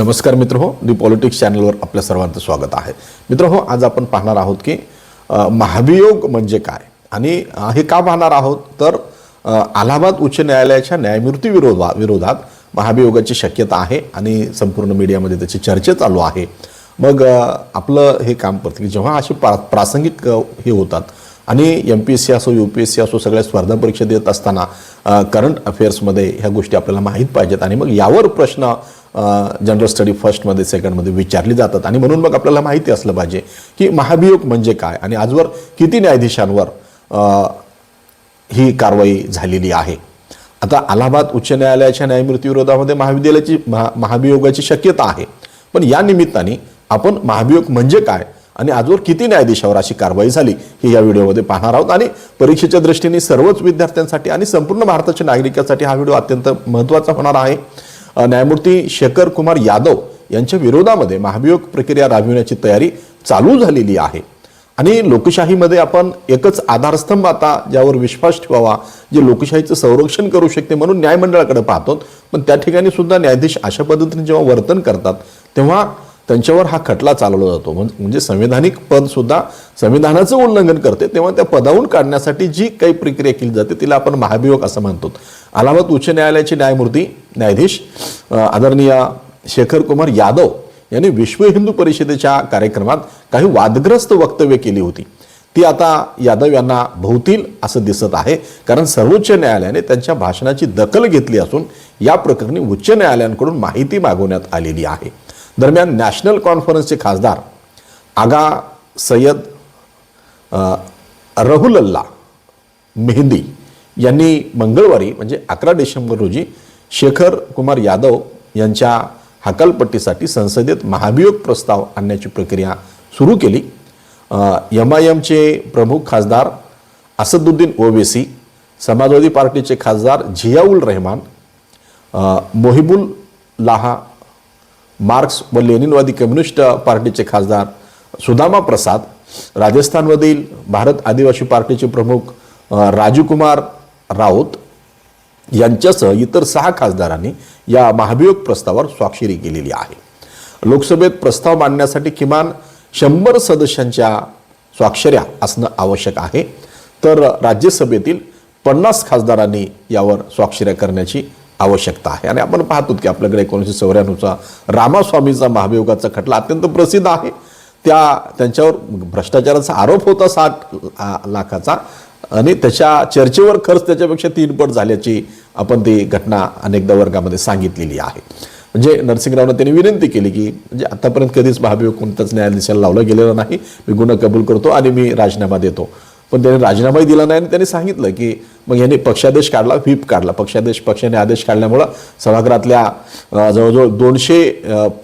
नमस्कार मित्र हो दी पॉलिटिक्स चॅनलवर आपल्या सर्वांचं स्वागत आहे. मित्र हो आज आपण पाहणार आहोत की महाभियोग म्हणजे काय? आणि हे का पाहणार आहोत? तर अलाहाबाद उच्च न्यायालयाच्या न्यायमूर्ती विरोधा विरोधात महाभियोगाची शक्यता आहे आणि संपूर्ण मीडियामध्ये त्याची चर्चा चालू आहे. मग आपलं हे काम करतं की जेव्हा असे प्रा प्रासंगिक हे होतात आणि एम पी एस सी असो यू पी एस सी असो सगळ्या स्पर्धा परीक्षा देत असताना करंट अफेअर्समध्ये ह्या गोष्टी आपल्याला माहीत पाहिजेत. आणि मग यावर प्रश्न जनरल स्टडी फर्स्टमध्ये सेकंडमध्ये विचारली जातात. आणि म्हणून मग आपल्याला माहिती असलं पाहिजे की महाभियोग म्हणजे काय? आणि आजवर किती न्यायाधीशांवर ही कारवाई झालेली आहे? आता अलाहाबाद उच्च न्यायालयाच्या न्यायमूर्तीविरोधामध्ये महाविद्यालयाची महा महाभियोगाची शक्यता आहे. पण या निमित्ताने आपण महाभियोग म्हणजे काय? आणि आजवर किती न्यायाधीशावर अशी कारवाई झाली ही या व्हिडिओमध्ये पाहणार आहोत. आणि परीक्षेच्या दृष्टीने सर्वच विद्यार्थ्यांसाठी आणि संपूर्ण भारताच्या नागरिकांसाठी हा व्हिडिओ अत्यंत महत्त्वाचा होणार आहे. न्यायमूर्ती शेखर कुमार यादव यांच्या विरोधामध्ये महाभियोग प्रक्रिया राबविण्याची तयारी चालू झालेली आहे. आणि लोकशाहीमध्ये आपण एकच आधारस्तंभ आता ज्यावर विश्वास ठेवावा जे लोकशाहीचं संरक्षण करू शकते म्हणून न्यायमंडळाकडे पाहतो. पण त्या ठिकाणी सुद्धा न्यायाधीश अशा पद्धतीने जेव्हा वर्तन करतात तेव्हा त्यांच्यावर हा खटला चालवला जातो. म्हणजे संविधानिक पद सुद्धा संविधानाचं उल्लंघन करते तेव्हा त्या पदावून काढण्यासाठी जी काही प्रक्रिया केली जाते तिला आपण महाभियोग असं म्हणतो. अलाहाबाद उच्च न्यायालयाचे न्यायमूर्ती न्यायाधीश आदरणीय शेखर कुमार यादव यांनी विश्व हिंदू परिषदेच्या कार्यक्रमात काही वादग्रस्त वक्तव्य केली होती. ती आता यादव यांना भोवतील असं दिसत आहे. कारण सर्वोच्च न्यायालयाने त्यांच्या भाषणाची दखल घेतली असून या प्रकरणी उच्च न्यायालयांकडून माहिती मागवण्यात आलेली आहे. दरम्यान नॅशनल कॉन्फरन्सचे खासदार आगा सय्यद रहुलल्ला मेहंदी यांनी मंगळवारी म्हणजे अकरा डिसेंबर रोजी शेखर कुमार यादव यांच्या हकालपट्टीसाठी संसदेत महाभियोग प्रस्ताव आणण्याची प्रक्रिया सुरू केली. एम आय एमचे प्रमुख खासदार असदुद्दीन ओवेसी समाजवादी पार्टीचे खासदार झियाउल रहमान मोहिबुल लाहा मार्क्स व लेनिनवादी कम्युनिस्ट पार्टीचे खासदार सुदामा प्रसाद राजस्थानमधील भारत आदिवासी पार्टीचे प्रमुख राजू कुमार राऊत यांच्यासह इतर सहा खासदारांनी या महाभियोग प्रस्तावावर स्वाक्षरी केलेली आहे. लोकसभेत प्रस्ताव मांडण्यासाठी किमान शंभर सदस्यांच्या स्वाक्षऱ्या असणं आवश्यक आहे. तर राज्यसभेतील पन्नास खासदारांनी यावर स्वाक्षऱ्या करण्याची आवश्यकता आहे. आणि आपण पाहतो की आपल्याकडे एकोणीसशे चौऱ्याण्णवचा रामास्वामीचा महाभियोगाचा खटला अत्यंत प्रसिद्ध आहे. त्या त्यांच्यावर भ्रष्टाचाराचा आरोप होता साठ लाखाचा. आणि त्याच्या चर्चेवर खर्च त्याच्यापेक्षा तीन पट झाल्याची आपण ती घटना अनेकदा वर्गामध्ये सांगितलेली आहे. म्हणजे नरसिंहरावनं त्यांनी विनंती केली की म्हणजे आतापर्यंत कधीच महाभियोग कोणत्याच न्यायाधीशाला लावला गेलेला नाही. मी गुन्हा कबूल करतो आणि मी राजीनामा देतो. पण त्याने राजीनामाही दिला नाही आणि त्यांनी सांगितलं की मग यांनी पक्षादेश काढला व्हीप काढला. पक्षादेश पक्षाने आदेश काढल्यामुळं सभागृहातल्या जवळजवळ दोनशे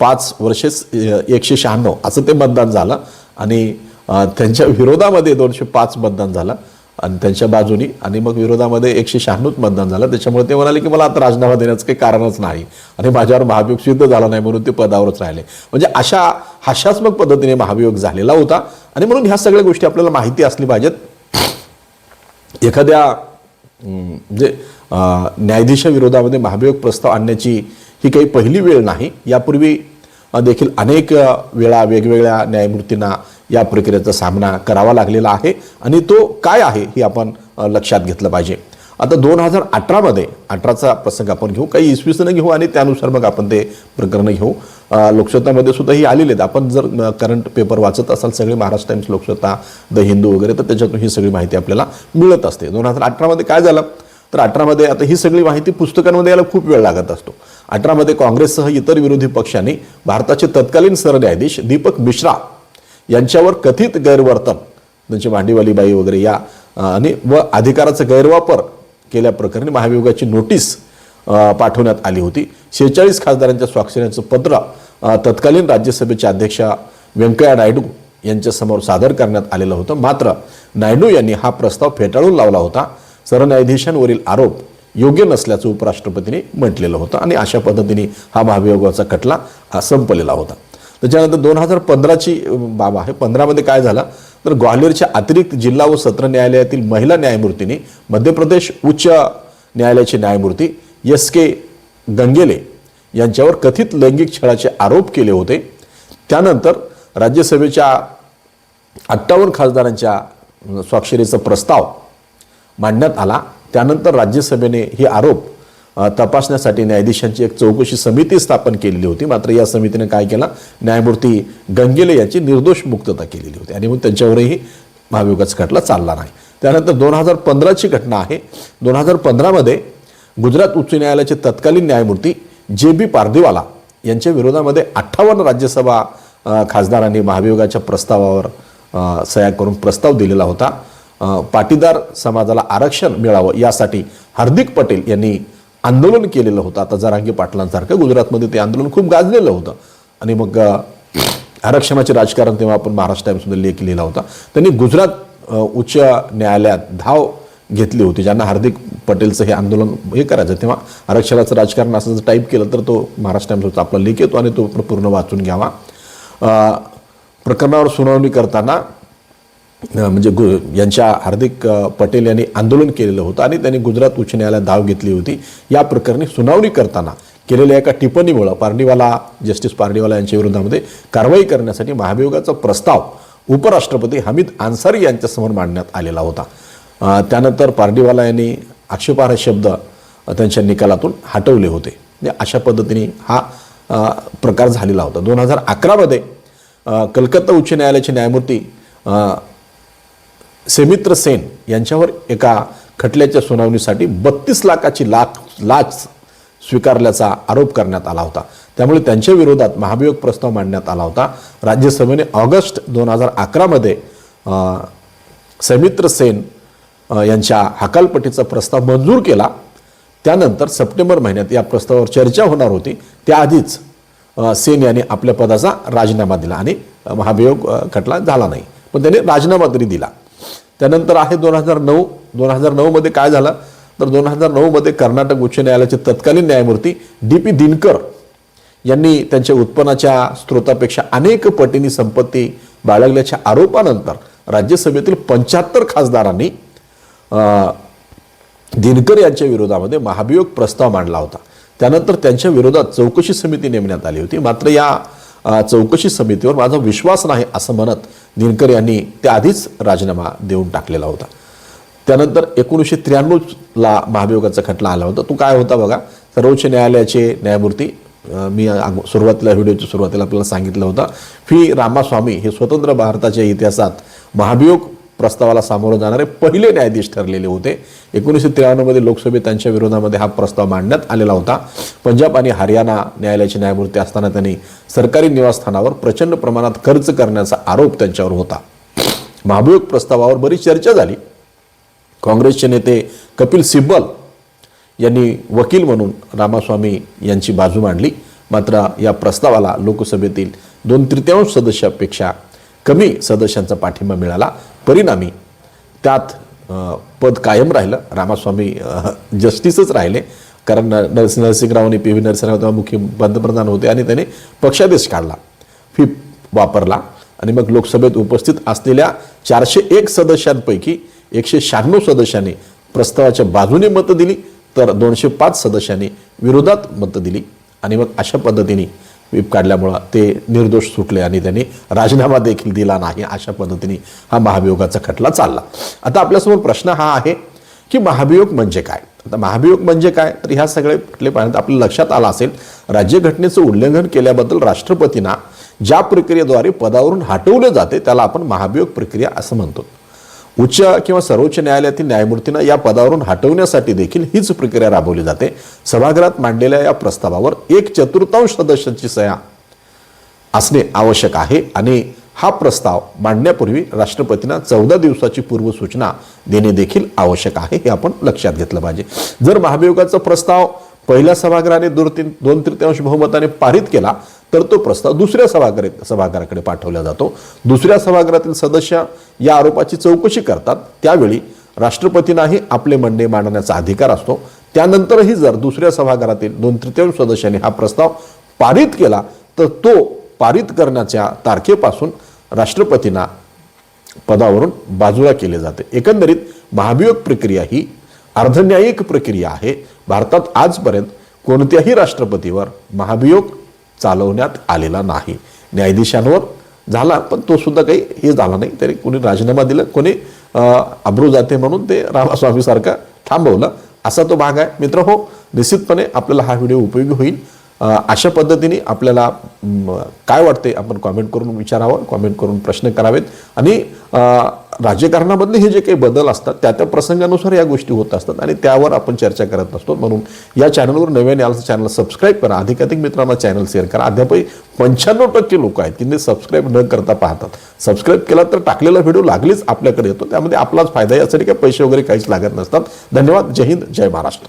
पाच वर्षेच एकशे शहाण्णव असं ते मतदान झालं. आणि त्यांच्या विरोधामध्ये दोनशे पाच मतदान झालं. आणि त्यांच्या बाजूनी आणि मग विरोधामध्ये एकशे शहाण्णव मतदान झालं. त्याच्यामुळे ते म्हणाले की मला आता राजीनामा देण्याचं काही कारणच नाही आणि माझ्यावर महाभियोग सिद्ध झाला नाही म्हणून ते पदावरच राहिले. म्हणजे अशा हास्यात्मक पद्धतीने महाभियोग झालेला होता. आणि म्हणून ह्या सगळ्या गोष्टी आपल्याला माहिती असली पाहिजेत. एखाद्या म्हणजे न्यायाधीशाविरोधामध्ये महाभियोग प्रस्ताव आणण्याची ही काही पहिली वेळ नाही. यापूर्वी देखील अनेक वेळा वेगवेगळ्या न्यायमूर्तींना या प्रक्रियेचा सामना करावा लागलेला आहे आणि तो काय आहे हे आपण लक्षात घेतलं पाहिजे. आता दोन हजार अठरामध्ये अठराचा प्रसंग आपण घेऊ काही इसवीसनं घेऊ आणि त्यानुसार मग आपण ते प्रकरणं घेऊ. लोकसत्तामध्ये सुद्धा ही आलेली आहेत. आपण जर करंट पेपर वाचत असाल सगळे महाराष्ट्र टाइम्स लोकसत्ता द हिंदू वगैरे तर त्याच्यातून ही सगळी माहिती आपल्याला मिळत असते. दोन हजार अठरामध्ये काय झालं? तर अठरामध्ये आता ही सगळी माहिती पुस्तकांमध्ये यायला खूप वेळ लागत असतो. अठरामध्ये काँग्रेससह इतर विरोधी पक्षांनी भारताचे तत्कालीन सरन्यायाधीश दीपक मिश्रा यांच्यावर कथित गैरवर्तन त्यांची भांडीवाली बाई वगैरे या आणि व अधिकाराचा गैरवापर केल्याप्रकरणी महाभियोगाची नोटीस पाठवण्यात आली होती. शेहेचाळीस खासदारांच्या स्वाक्षऱ्यांचं पत्र तत्कालीन राज्यसभेच्या अध्यक्षा व्यंकय्या नायडू यांच्यासमोर सादर करण्यात आलेलं होतं. मात्र नायडू यांनी हा प्रस्ताव फेटाळून लावला होता. सरन्यायाधीशांवरील आरोप योग्य नसल्याचं उपराष्ट्रपतींनी म्हटलेलं होतं आणि अशा पद्धतीने हा महाभियोगाचा खटला हा संपलेला होता. त्याच्यानंतर दोन हजार पंधराची बाब आहे पंधरामध्ये काय झालं? तर ग्वाल्हेरच्या अतिरिक्त जिल्हा व सत्र न्यायालयातील महिला न्यायमूर्तींनी मध्य प्रदेश उच्च न्यायालयाचे न्यायमूर्ती एस के गंगेले यांच्यावर कथित लैंगिक छळाचे आरोप केले होते. त्यानंतर राज्यसभेच्या अठ्ठावन्न खासदारांच्या स्वाक्षरीचा प्रस्ताव मांडण्यात आला. त्यानंतर राज्यसभेने हे आरोप तपासण्यासाठी न्यायाधीशांची एक चौकशी समिती स्थापन केलेली होती. मात्र या समितीने काय केलं? न्यायमूर्ती गंगेले यांची निर्दोष मुक्तता केलेली होती. आणि मग त्यांच्यावरही महाभियोगाचा खटला चालला नाही. त्यानंतर दोन हजार पंधराची घटना आहे. दोन हजार पंधरामध्ये गुजरात उच्च न्यायालयाचे तत्कालीन न्यायमूर्ती जे बी पारदीवाला यांच्या विरोधामध्ये अठ्ठावन्न राज्यसभा खासदारांनी महाभियोगाच्या प्रस्तावावर सह्या करून प्रस्ताव दिलेला होता. पाटीदार समाजाला आरक्षण मिळावं यासाठी हार्दिक पटेल यांनी आंदोलन केलेलं होतं. आता जरांगी पाटलांसारखं गुजरातमध्ये ते आंदोलन खूप गाजलेलं होतं. आणि मग आरक्षणाचे राजकारण तेव्हा आपण महाराष्ट्र टाईम्समध्ये लेख लिहिला होता. त्यांनी गुजरात उच्च न्यायालयात धाव घेतली होती ज्यांना हार्दिक पटेलचं हे आंदोलन हे करायचं. तेव्हा आरक्षणाचं राजकारण असं जर टाईप केलं तर तो महाराष्ट्र टाइम्सवरचा आपला लेख येतो आणि तो पूर्ण वाचून घ्यावा. प्रकरणावर सुनावणी करताना म्हणजे गु यांच्या हार्दिक पटेल यांनी आंदोलन केलेलं होतं आणि त्यांनी गुजरात उच्च न्यायालयात धाव घेतली होती. या प्रकरणी सुनावणी करताना केलेल्या एका टिप्पणीमुळं पार्डीवाला जस्टिस पार्डीवाला यांच्या विरोधामध्ये कारवाई करण्यासाठी महाभियोगाचा प्रस्ताव उपराष्ट्रपती हमीद अन्सारी यांच्यासमोर मांडण्यात आलेला होता. त्यानंतर पार्डीवाला यांनी आक्षेपार्ह शब्द त्यांच्या निकालातून हटवले होते. म्हणजे अशा पद्धतीने हा प्रकार झालेला होता. दोन हजार अकरामध्ये कलकत्ता उच्च न्यायालयाचे न्यायमूर्ती सेमित्र सेन यांच्यावर एका खटल्याच्या सुनावणीसाठी बत्तीस लाखाची लाख लाच स्वीकारल्याचा आरोप करण्यात आला होता. त्यामुळे त्यांच्या विरोधात महाभियोग प्रस्ताव मांडण्यात आला होता. राज्यसभेने ऑगस्ट दोन हजार अकरामध्ये समित्र सेन यांच्या हकालपट्टीचा प्रस्ताव मंजूर केला. त्यानंतर सप्टेंबर महिन्यात या प्रस्तावावर चर्चा होणार होती. त्याआधीच सेन यांनी आपल्या पदाचा राजीनामा दिला आणि महाभियोग खटला झाला नाही. पण त्याने राजीनामा तरी दिला. त्यानंतर आहे दोन हजार नऊ दोन हजार नऊमध्ये काय झालं? तर दोन हजार नऊमध्ये कर्नाटक उच्च न्यायालयाचे तत्कालीन न्यायमूर्ती डी पी दिनकर यांनी त्यांच्या उत्पन्नाच्या स्रोतापेक्षा अनेक पटींनी संपत्ती बाळगल्याच्या आरोपानंतर राज्यसभेतील पंच्याहत्तर खासदारांनी दिनकर यांच्या विरोधामध्ये महाभियोग प्रस्ताव मांडला होता. त्यानंतर त्यांच्या विरोधात चौकशी समिती नेमण्यात आली होती. मात्र या चौकशी समितीवर माझा विश्वास नाही असं म्हणत दिनकर यांनी त्याआधीच राजीनामा देऊन टाकलेला होता. त्यानंतर एकोणीसशे त्र्याण्णवला महाभियोगाचा खटला आला होता. तो काय होता बघा सर्वोच्च न्यायालयाचे न्यायमूर्ती मी सुरुवातीला व्हिडिओच्या सुरुवातीला आपल्याला सांगितलं होतं फी रामास्वामी हे स्वतंत्र भारताच्या इतिहासात महाभियोग प्रस्तावाला सामोरं जाणारे पहिले न्यायाधीश ठरलेले होते. एकोणीसशे त्र्याण्णवमध्ये लोकसभेत त्यांच्या विरोधामध्ये हा प्रस्ताव मांडण्यात आलेला होता. पंजाब आणि हरियाणा न्यायालयाचे न्यायमूर्ती असताना त्यांनी सरकारी निवासस्थानावर प्रचंड प्रमाणात खर्च करण्याचा आरोप त्यांच्यावर होता. महाभियोग प्रस्तावावर बरीच चर्चा झाली. काँग्रेसचे नेते कपिल सिब्बल यांनी वकील म्हणून रामास्वामी यांची बाजू मांडली. मात्र या प्रस्तावाला लोकसभेतील दोन तृतीयांश सदस्यापेक्षा कमी सदस्यांचा पाठिंबा मिळाला. परिणामी त्यात पद कायम राहिलं. रामास्वामी जस्टिसच राहिले. कारण न- नरसिंह नरसिंहराव आणि पी व्ही नरसिंहराव तेव्हा मुख्य पंतप्रधान होते आणि त्यांनी पक्षादेश काढला. फी वापरला. आणि मग लोकसभेत उपस्थित असलेल्या चारशे एक सदस्यांपैकी एकशे शहाण्णव सदस्यांनी प्रस्तावाच्या बाजूने मतं दिली तर दोनशे पाच सदस्यांनी विरोधात मतं दिली. आणि मग अशा पद्धतीने व्हीप काढल्यामुळं ते निर्दोष सुटले आणि त्यांनी राजीनामा देखील दिला नाही अशा पद्धतीने हा महाभियोगाचा खटला चालला. आता आपल्यासमोर प्रश्न हा आहे की महाभियोग म्हणजे काय? आता महाभियोग म्हणजे काय? तर ह्या सगळे खटले पाहण्यात आपल्या लक्षात आलं असेल राज्यघटनेचं उल्लंघन केल्याबद्दल राष्ट्रपतींना ज्या प्रक्रियेद्वारे पदावरून हटवलं जाते त्याला आपण महाभियोग प्रक्रिया असं म्हणतो. उच्च किंवा सर्वोच्च न्यायालयातील न्यायमूर्तींना या पदावरून हटवण्यासाठी देखील हीच प्रक्रिया राबवली जाते. सभागृहात मांडलेल्या या प्रस्तावावर एक चतुर्थांश सदस्यांची सह्या असणे आवश्यक आहे आणि हा प्रस्ताव मांडण्यापूर्वी राष्ट्रपतींना चौदा दिवसाची पूर्वसूचना देणे देखील आवश्यक आहे हे आपण लक्षात घेतलं पाहिजे. जर महाभियोगाचा प्रस्ताव पहिल्या सभागृहाने दोन तीन दोन तृतीयांश बहुमताने पारित केला तर तो प्रस्ताव दुसऱ्या सभागृहात सभागृहाकडे पाठवला जातो. दुसऱ्या सभागृहातील सदस्य या आरोपाची चौकशी करतात. त्यावेळी राष्ट्रपतींनाही आपले म्हणणे मांडण्याचा अधिकार असतो. त्यानंतरही जर दुसऱ्या सभागृहातील दोन तृतीयांश सदस्यांनी हा प्रस्ताव पारित केला तर तो पारित करण्याच्या तारखेपासून राष्ट्रपतींना पदावरून बाजूला केले जाते. एकंदरीत महाभियोग प्रक्रिया ही अर्धन्यायिक प्रक्रिया आहे. भारतात आजपर्यंत कोणत्याही राष्ट्रपतीवर महाभियोग चालवण्यात आलेला नाही. न्यायाधीशांवर झाला पण तो सुद्धा काही हे झाला नाही. तरी कोणी राजीनामा दिला कोणी अब्रू जाते म्हणून ते रामास्वामीसारखा थांबवलं. असा तो भाग आहे. मित्र हो निश्चितपणे आपल्याला हा व्हिडिओ उपयोगी होईल. अशा पद्धतीने आपल्याला काय वाटते आपण कॉमेंट करून विचारावं कॉमेंट करून प्रश्न करावेत. आणि राजकारणामधले हे जे काही बदल असतात त्या त्या प्रसंगानुसार या गोष्टी होत असतात आणि त्यावर आपण चर्चा करत नसतो. म्हणून या चॅनलवर नव्याने आलं चॅनल सबस्क्राईब करा. अधिकाधिक मित्रांना चॅनल शेअर करा. अद्यापही पंच्याण्णव टक्के लोक आहेत की ते सबस्क्राईब न करता पाहतात. सबस्क्राईब केला तर टाकलेला व्हिडिओ लागलीच आपल्याकडे येतो. त्यामध्ये आपलाच फायदा आहे. यासाठी काही पैसे वगैरे काहीच लागत नसतात. धन्यवाद. जय हिंद. जय महाराष्ट्र.